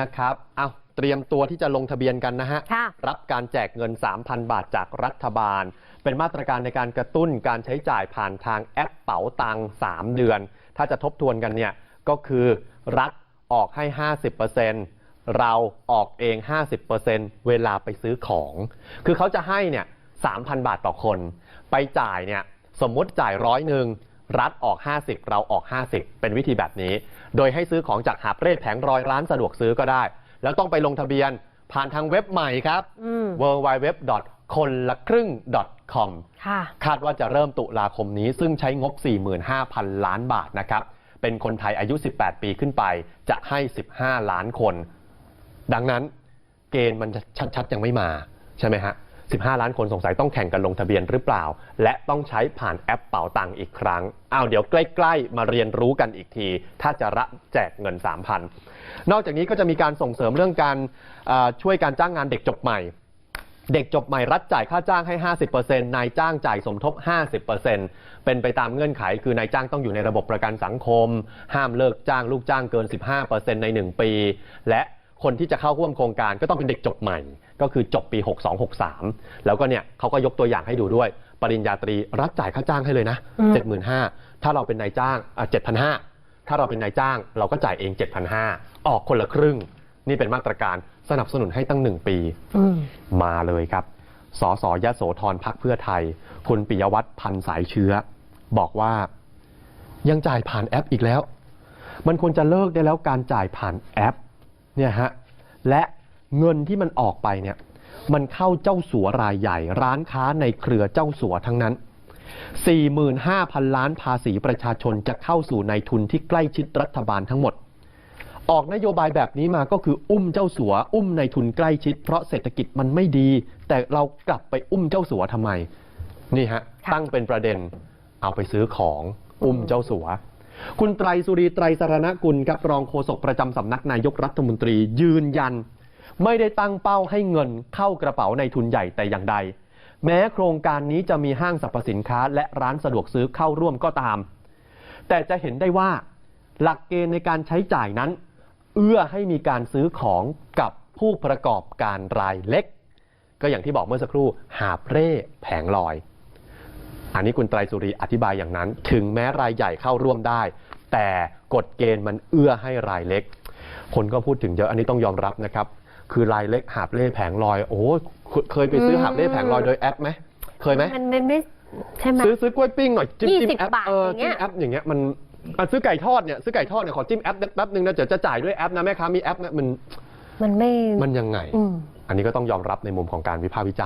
นะครับ เอาเตรียมตัวที่จะลงทะเบียนกันนะฮะค่ะรับการแจกเงิน 3,000 บาทจากรัฐบาล เป็นมาตรการในการกระตุ้นการใช้จ่ายผ่านทางแอปเป๋าตังค์3เดือน ถ้าจะทบทวนกันเนี่ย ก็คือรัฐออกให้ 50%เราออกเอง 50%เวลาไปซื้อของ คือเขาจะให้เนี่ย3,000 บาทต่อคน ไปจ่ายเนี่ย สมมุติจ่ายร้อยหนึ่ง รัฐออก 50 เราออก 50 เป็นวิธีแบบนี้ โดยให้ซื้อของจากหาบเร่แผงรอยร้านสะดวกซื้อก็ได้ แล้วต้องไปลงทะเบียนผ่านทางเว็บใหม่ครับอืม w w w คนละครึ่ง .com ค่ะคาดว่าจะเริ่มตุลาคมนี้ ซึ่งใช้งบ 45,000 ล้านบาทนะครับ เป็นคนไทยอายุ 18 ปีขึ้นไป จะให้ 15 ล้านคน ดังนั้นเกณฑ์มันจะชัดๆยังไม่มาใช่ไหมฮะ 15 ล้านคนสงสัยต้องแข่งกันลงทะเบียนหรือเปล่า และต้องใช้ผ่านแอปเป๋าตังค์อีกครั้งอ้าวเดี๋ยวใกล้ ๆ มาเรียนรู้กันอีกที ถ้าจะระแจกเงิน 3,000 นอกจากนี้ก็จะมีการส่งเสริมเรื่องการช่วยการจ้างงานเด็กจบใหม่เด็กจบใหม่รัฐจ่ายค่าจ้างให้ 50%นายจ้างจ่ายสมทบ 50%เป็นไปตามเงื่อนไข คือนายจ้างต้องอยู่ในระบบประกันสังคม ห้ามเลิกจ้างลูกจ้างเกิน 15%ใน 1 ปี และ คนที่จะเข้าร่วมโครงการก็ต้องเป็นเด็กจบใหม่ ก็คือจบปี 6263 แล้วก็เนี่ยเขาก็ยกตัวอย่างให้ดูด้วย ปริญญาตรีรัฐจ่ายค่าจ้างให้เลยนะ อืม 75,000 ถ้าเราเป็นนายจ้างอะ7,500 ถ้าเราเป็นนายจ้างเราก็จ่ายเอง 7,500 ออกคนละครึ่ง นี่เป็นมาตรการสนับสนุนให้ตั้งหนึ่งปี อืม มาเลยครับ สสยโสธรพักเพื่อไทย คุณปิยวัฒน์พันสายเชื้อ บอกว่ายังจ่ายผ่านแอปอีกแล้ว มันควรจะเลิกได้แล้วการจ่ายผ่านแอป เนี่ยฮะและเงินที่มันออกไปเนี่ยมันเข้าเจ้าสัวรายใหญ่ ร้านค้าในเครือเจ้าสัวทั้งนั้น 45,000 ล้านภาษีประชาชนจะเข้าสู่ในายทุนที่ใกล้ชิดรัฐบาลทั้งหมด ออกนโยบายแบบนี้มาก็คืออุ้มเจ้าสัว อุ้มในายทุนใกล้ชิด เพราะเศรษฐกิจมันไม่ดี แต่เรากลับไปอุ้มเจ้าสัวทำไม นี่ฮะค่ะตั้งเป็นประเด็นเอาไปซื้อของอุ้มเจ้าสัว คุณไตรสุรีไตรสารณกุลครับรองโฆษกประจำสำนักนายกรัฐมนตรี ยืนยัน ไม่ได้ตั้งเป้าให้เงินเข้ากระเป๋าในทุนใหญ่แต่อย่างใด แม้โครงการนี้จะมีห้างสรรพสินค้า และร้านสะดวกซื้อเข้าร่วมก็ตาม แต่จะเห็นได้ว่า หลักเกณฑ์ในการใช้จ่ายนั้น เอื้อให้มีการซื้อของกับผู้ประกอบการรายเล็ก ก็อย่างที่บอกเมื่อสักครู่หาบเร่แผงลอย อันนี้คุณไตรสุรีอธิบายอย่างนั้น ถึงแม้รายใหญ่เข้าร่วมได้ แต่กฎเกณฑ์มันเอื้อให้รายเล็ก คนก็พูดถึงเยอะอันนี้ต้องยอมรับนะครับ คือรายเล็กหาบเร่แผงลอย โอ้โหเคยไปซื้อหาบเร่แผงลอยโดยแอปไหมเคยไหมมันไม่ไม่ ใช่ไหมซื้อซื้อกล้วยปิ้งหน่อยจิ้มจิ้ม20แอปบาทเอออย่างเงี้จิ้มยแอปอย่างเงี้ยมันอะซื้อไก่ทอดเนี่ยซื้อไก่ทอดเนี่ยขอจิ้มแอปแป๊บนึงนะเดี๋ยวจะจ่ายด้วยแอปนะแม่ค้ามีแอปนะมันมันไม่มันยังไงอืมอันนี้ก็ต้องยอมรับในมุมของการวิพากษ์วิจารณ์